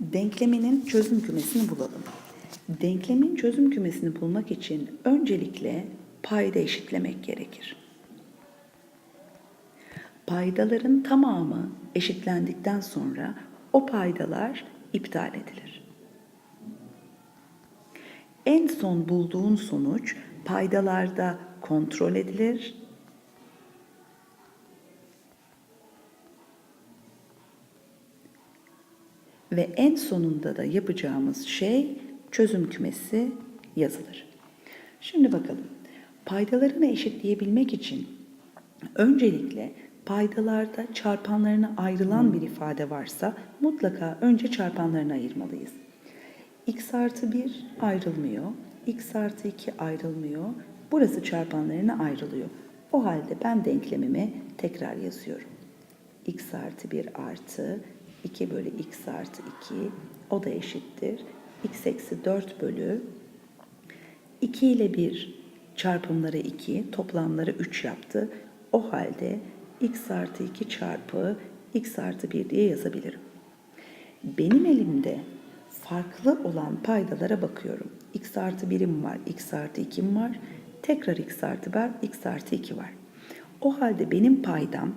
Denkleminin çözüm kümesini bulalım. Denklemin çözüm kümesini bulmak için öncelikle payda eşitlemek gerekir. Paydaların tamamı eşitlendikten sonra o paydalar iptal edilir. En son bulduğun sonuç paydalarda kontrol edilir ve en sonunda da yapacağımız şey çözüm kümesi yazılır. Şimdi bakalım. Paydalarını eşitleyebilmek için öncelikle paydalarda çarpanlarına ayrılan bir ifade varsa mutlaka önce çarpanlarını ayırmalıyız. x artı 1 ayrılmıyor, x artı 2 ayrılmıyor, burası çarpanlarına ayrılıyor. O halde ben denklemimi tekrar yazıyorum. x artı 1 artı 2 bölü x artı 2 o da eşittir. x eksi 4 bölü 2 ile 1 çarpımları 2, toplamları 3 yaptı. O halde x artı 2 çarpı x artı 1 diye yazabilirim. Benim elimde farklı olan paydalara bakıyorum. x artı 1'im var, x artı 2'm var. Tekrar x artı 1, x artı 2 var. O halde benim paydam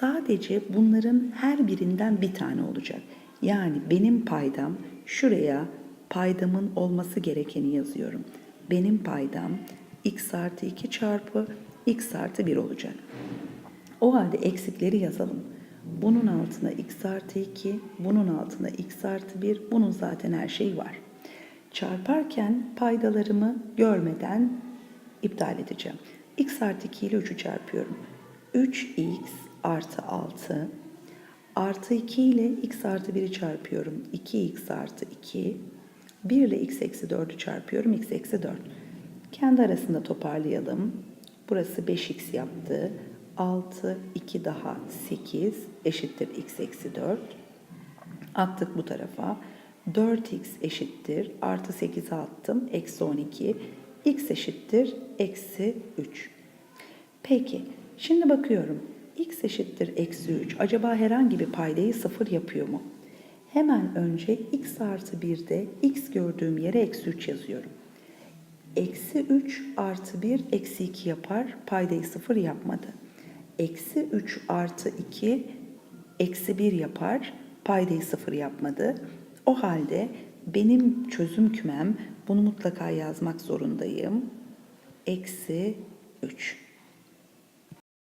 sadece bunların her birinden bir tane olacak. Yani benim paydam şuraya paydamın olması gerekeni yazıyorum. Benim paydam x artı 2 çarpı x artı 1 olacak. O halde eksikleri yazalım. Bunun altına x artı 2, bunun altına x artı 1, bunun zaten her şeyi var. Çarparken paydalarımı görmeden iptal edeceğim. x artı 2 ile 3'ü çarpıyorum. 3x artı 6 artı 2 ile x artı 1'i çarpıyorum. 2x artı 2 1 ile x eksi 4'ü çarpıyorum. x eksi 4. Kendi arasında toparlayalım. Burası 5x yaptı. 6, 2 daha 8 eşittir x eksi 4. Attık bu tarafa. 4x eşittir. Artı 8'e attım. Eksi 12. x eşittir. Eksi 3. Peki. Şimdi bakıyorum. X eşittir eksi 3. Acaba herhangi bir paydayı sıfır yapıyor mu? Hemen önce x artı 1'de x gördüğüm yere eksi 3 yazıyorum. Eksi 3 artı 1 eksi 2 yapar. Paydayı sıfır yapmadı. Eksi 3 artı 2 eksi 1 yapar. Paydayı sıfır yapmadı. O halde benim çözüm kümem bunu mutlaka yazmak zorundayım. Eksi 3.